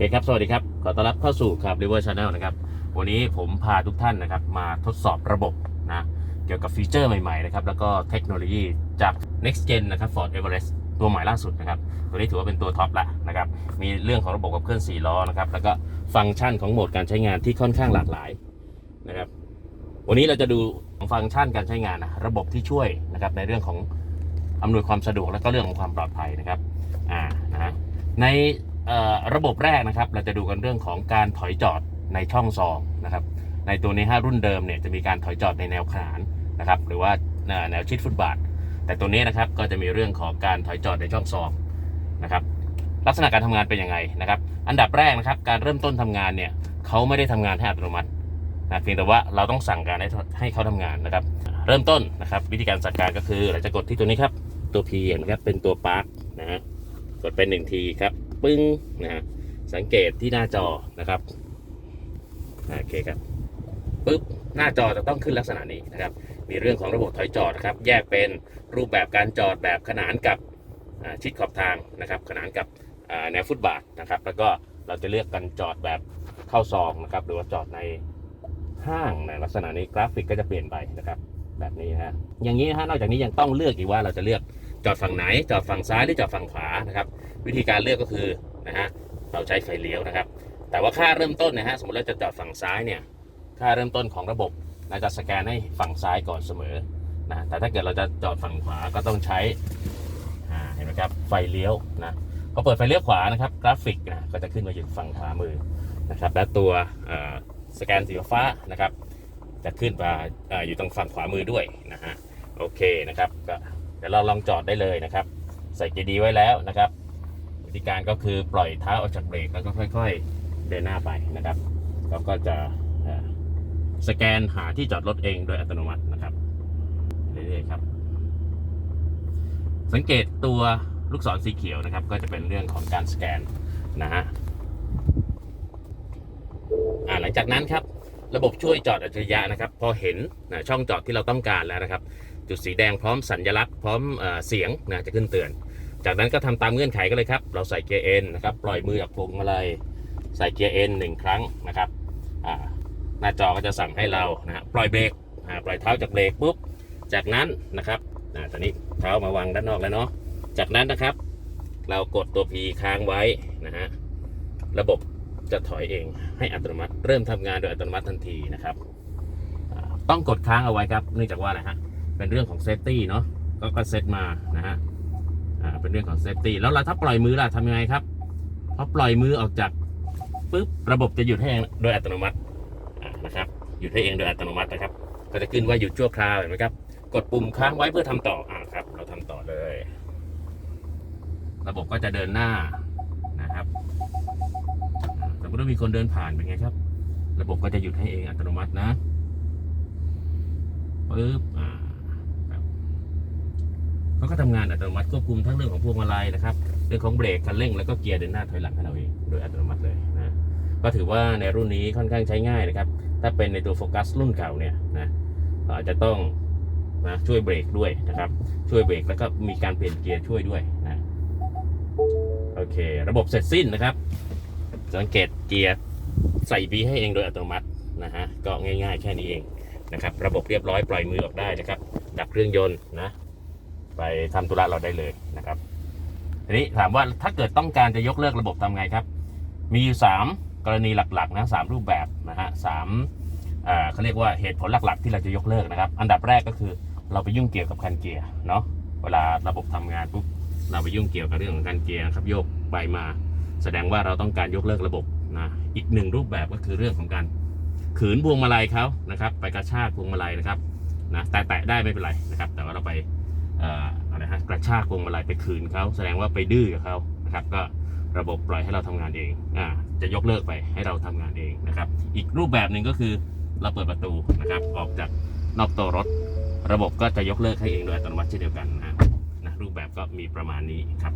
เคครับ สวัสดีครับ ขอต้อนรับเข้าสู่ครับ River Channel นะครับ วันนี้ผมพาทุกท่านนะครับ มาทดสอบระบบนะ เกี่ยวกับฟีเจอร์ใหม่ ๆ นะครับ แล้วก็เทคโนโลยีจาก next gen นะครับ Ford Everest ตัวใหม่ล่าสุดนะครับ ตัวนี้ถือว่าเป็นตัวท็อปละนะครับ มีเรื่องของระบบกับเคลื่อน4ล้อนะครับ แล้วก็ฟังก์ชันของโหมดการใช้งานที่ค่อนข้างหลากหลายนะครับ วันนี้เราจะดูฟังก์ชันการใช้งานนะระบบที่ช่วยนะครับในเรื่องของอำนวยความสะดวกและก็เรื่องของความปลอดภัยนะครับ อ่า นะฮะในเระบบแรกนะครับ เราจะดูกันเรื่องของการถอยจอดในช่องซองนะครับ ในตัวนี้ฮะรุ่นเดิมเนี่ยจะมีการถอยจอดในแนวขนานนะครับ หรือว่าแนวชิดฟุตบาท แต่ตัวนี้นะครับก็จะมีเรื่องของการถอยจอดในช่องซองนะครับ ลักษณะการทำงานเป็นยังไงนะครับ อันดับแรกนะครับ การเริ่มต้นทำงานเนี่ยเขาไม่ได้ทำงานให้อัตโนมัตินะเพียงแต่ว่าเราต้องสั่งการให้ให้เขาทำงานนะครับ เริ่มต้นนะครับวิธีการจัดการก็คือเราจะกดที่ตัวนี้ครับตัว P เห็นไหมครับเป็นตัวปาร์กนะฮะกดไปหนึ่งทีครับ ปึ้งนะฮะสังเกตที่หน้าจอนะครับโอเคครับปึ๊บหน้าจอจะต้องขึ้นลักษณะนี้นะครับ มีเรื่องของระบบถอยจอดนะครับ แยกเป็นรูปแบบการจอดแบบขนานกับชิดขอบทางนะครับ ขนานกับแนวฟุตบาทนะครับ แล้วก็เราจะเลือกกันจอดแบบเข้าซองนะครับ หรือว่าจอดในห้างในลักษณะนี้กราฟิกก็จะเปลี่ยนไปนะครับ แบบนี้ฮะอย่างนี้นะฮะนอกจากนี้ยังต้องเลือกอีกว่าเราจะเลือก จอดฝั่งไหน จอดฝั่งซ้ายหรือจอดฝั่งขวานะครับ วิธีการเลือกก็คือนะฮะเราใช้ไฟเลี้ยวนะครับ แต่ว่าค่าเริ่มต้นนะฮะสมมติเราจะจอดฝั่งซ้ายเนี่ยค่าเริ่มต้นของระบบเราจะสแกนให้ฝั่งซ้ายก่อนเสมอนะแต่ถ้าเกิดเราจะจอดฝั่งขวาก็ต้องใช้อ่าเห็นไหมครับไฟเลี้ยวนะพอเปิดไฟเลี้ยวขวานะครับกราฟิกนะก็จะขึ้นมาอยู่ฝั่งขวามือนะครับและตัวเอ่อสแกนสีฟ้านะครับ จะขึ้นมาออยู่ตรงฝั่งขวามือด้วยนะฮะโอเคนะครับก็ เดี๋ยวเราลองจอดได้เลยนะครับ ใส่เกียร์ดีไว้แล้วนะครับวิธีการก็คือปล่อยเท้าออกจากเบรกแล้วก็ค่อยๆเดินหน้าไปนะครับแล้วก็จะสแกนหาที่จอดรถเองโดยอัตโนมัตินะครับเรื่อยๆครับ สังเกตตัวลูกศรสีเขียวนะครับ ก็จะเป็นเรื่องของการสแกนนะฮะหลังจากนั้นครับ ระบบช่วยจอดอัจฉริยะนะครับ พอเห็นนะช่องจอดที่เราต้องการแล้วนะครับ จุดสีแดงพร้อมสัญลักษณ์พร้อมเสียงนะจะขึ้นเตือน จากนั้นก็ทำตามเงื่อนไขกันเลยครับ เราใส่เกียร์ N นะครับ ปล่อยมือจากพวงมาลัยใส่เกียร์ N หนึ่งครั้งนะครับหน้าจอก็จะสั่งให้เรานะปล่อยเบรกปล่อยเท้าจากเบรกปุ๊บจากนั้นนะครับตอนนี้เท้ามาวางด้านนอกแล้วเนาะจากนั้นนะครับ เรากดตัว P ค้างไว้นะฮะระบบ จะถอยเองให้อัตโนมัติ เริ่มทำงานโดยอัตโนมัติทันทีนะครับ ต้องกดค้างเอาไว้ครับ เนื่องจากว่าอะไรฮะเป็นเรื่องของเซฟตี้เนาะก็ก็เซตมานะฮะเป็นเรื่องของเซฟตี้แล้วเราถ้าปล่อยมือล่ะทำยังไงครับพอปล่อยมือออกจากปุ๊บระบบจะหยุดให้เองโดยอัตโนมัตินะครับหยุดให้เองโดยอัตโนมัตินะครับ ก็จะขึ้นว่าหยุดชั่วคราวเห็นไหมครับ กดปุ่มค้างไว้เพื่อทำต่ออ่าครับ เราทำต่อเลย ระบบก็จะเดินหน้า มมติว่ามีคนเดินผ่านเป็นไงครับ ระบบก็จะหยุดให้เองอัตโนมัตินะปึ๊บอ่าครับเขาก็ทำงานอัตโนมัติควบคุมทั้งเรื่องของพวงมาลัยนะครับ เรื่องของเบรกคันเร่งแล้วก็เกียร์เดินหน้าถอยหลังให้เราเองโดยอัตโนมัติเลยนะก็ถือว่าในรุ่นนี้ค่อนข้างใช้ง่ายนะครับ ถ้าเป็นในตัวโฟกัสรุ่นเก่าเนี่ยนะอาจจะต้องนะช่วยเบรกด้วยนะครับ ช่วยเบรกแล้วก็มีการเปลี่ยนเกียร์ช่วยด้วยนะโอเค ระบบเสร็จสิ้นนะครับ สังเกตเกียร์ใส่บีให้เองโดยอัตโนมัตินะฮะก็ง่าย ๆ แค่นี้เองนะครับ ระบบเรียบร้อยปล่อยมือออกได้นะครับ ดับเครื่องยนต์นะ ไปทำธุระเราได้เลยนะครับทีนี้ถามว่าถ้าเกิดต้องการจะยกเลิกระบบทำไงครับ มีอยู่3กรณีหลักๆนะสามรูปแบบนะฮะสามอ่าเขาเรียกว่าเหตุผลหลักๆ ที่เราจะยกเลิกนะครับ อันดับแรกก็คือเราไปยุ่งเกี่ยวกับคันเกียร์เนาะเวลาระบบทำงานปุ๊บเราไปยุ่งเกี่ยวกับเรื่องของการเกียร์นะครับโยกไปมา แสดงว่าเราต้องการยกเลิกระบบนะอีกหนึ่งรูปแบบก็คือเรื่องของการขืนพวงมาลัยเขานะครับ ไปกระชากพวงมาลัยนะครับนะแต่แตะได้ไม่เป็นไรนะครับ แต่ว่าเราไปอะไรฮะกระชากพวงมาลัยไปขืนเขาแสดงว่าไปดื้อกับเขานะครับ ก็ระบบปล่อยให้เราทำงานเองอ่าจะยกเลิกไปให้เราทำงานเองนะครับ อีกรูปแบบหนึ่งก็คือเราเปิดประตูนะครับ ออกจากนอกตัวรถ ระบบก็จะยกเลิกให้เองโดยอัตโนมัติเช่นเดียวกันนะนะรูปแบบก็มีประมาณนี้ครับ